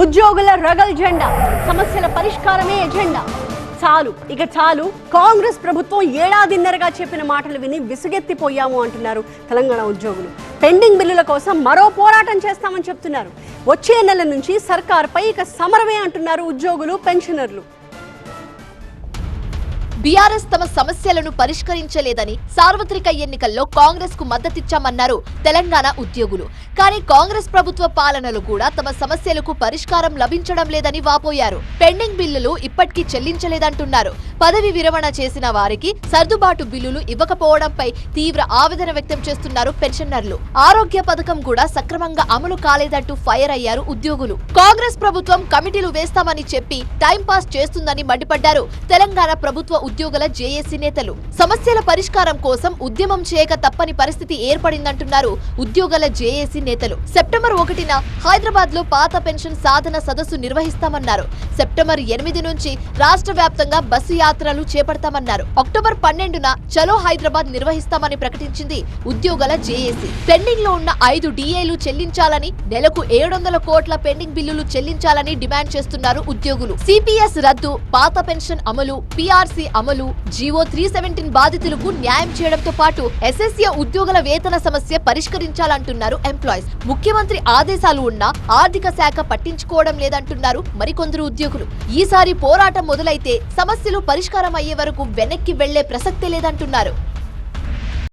ఉద్యోగుల రగల్ జెండా సమస్యల పరిష్కారమే ఎజెండా. చాలు ఇక చాలు. కాంగ్రెస్ ప్రభుత్వం ఏడాదిన్నరగా చెప్పిన మాటలు విని విసుగెత్తిపోయాము అంటున్నారు తెలంగాణ ఉద్యోగులు. పెండింగ్ బిల్లుల కోసం మరో పోరాటం చేస్తామని చెప్తున్నారు. వచ్చే నెల నుంచి సర్కార్పై ఇక సమరమే అంటున్నారు ఉద్యోగులు పెన్షనర్లు. బీఆర్ఎస్ తమ సమస్యలను పరిష్కరించలేదని సార్వత్రిక ఎన్నికల్లో కాంగ్రెస్కు మద్దతిచ్చామన్నారు తెలంగాణ ఉద్యోగులు. కానీ కాంగ్రెస్ ప్రభుత్వ పాలనలు కూడా తమ సమస్యలకు పరిష్కారం లభించడం లేదని వాపోయారు. పెండింగ్ బిల్లులు ఇప్పటికీ చెల్లించలేదంటున్నారు. పదవి విరమణ చేసిన వారికి సర్దుబాటు బిల్లులు ఇవ్వకపోవడంపై తీవ్ర ఆవేదన వ్యక్తం చేస్తున్నారు పెన్షనర్లు. ఆరోగ్య పథకం కూడా సక్రమంగా అమలు కాలేదంటూ ఫైర్ అయ్యారు ఉద్యోగులు. కాంగ్రెస్ ప్రభుత్వం కమిటీలు వేస్తామని చెప్పి టైంపాస్ చేస్తుందని మండిపడ్డారు తెలంగాణ ప్రభుత్వ ఉద్యోగుల జేఏసీ నేతలు. సమస్యల పరిష్కారం కోసం ఉద్యమం చేయక తప్పని పరిస్థితి ఏర్పడిందంటున్నారు ఉద్యోగుల జేఏసీ నేతలు. సెప్టెంబర్ ఒకటిన హైదరాబాద్లో పాత పెన్షన్ సాధన సదస్సు నిర్వహిస్తామన్నారు. సెప్టెంబర్ ఎనిమిది నుంచి రాష్ట్ర వ్యాప్తంగా బస్సు యాత్రలు చేపడతామన్నారు. అక్టోబర్ పన్నెండున చలో హైదరాబాద్ నిర్వహిస్తామని ప్రకటించింది ఉద్యోగుల జేఏసీ. పెండింగ్లో ఉన్న ఐదు డిఏలు చెల్లించాలని నెలకు ఏడు వందల కోట్ల పెండింగ్ బిల్లులు చెల్లించాలని డిమాండ్ చేస్తున్నారు ఉద్యోగులు. సిపిఎస్ రద్దు పాత పెన్షన్ అమలు పిఆర్సీ అమలు జీవో త్రీ సెవెంటీన్ బాధితులకు న్యాయం చేయడంతో పాటు ఎస్ఎస్ఏ ఉద్యోగుల వేతన సమస్య పరిష్కరించాలంటున్నారు ఎంప్లాయీస్. ముఖ్యమంత్రి ఆదేశాలు ఉన్నా ఆర్థిక శాఖ పట్టించుకోవడం లేదంటున్నారు మరికొందరు ఉద్యోగులు. ఈసారి పోరాటం మొదలైతే సమస్యలు పరిష్కారం అయ్యే వరకు వెనక్కి వెళ్ళే ప్రసక్తే లేదంటున్నారు.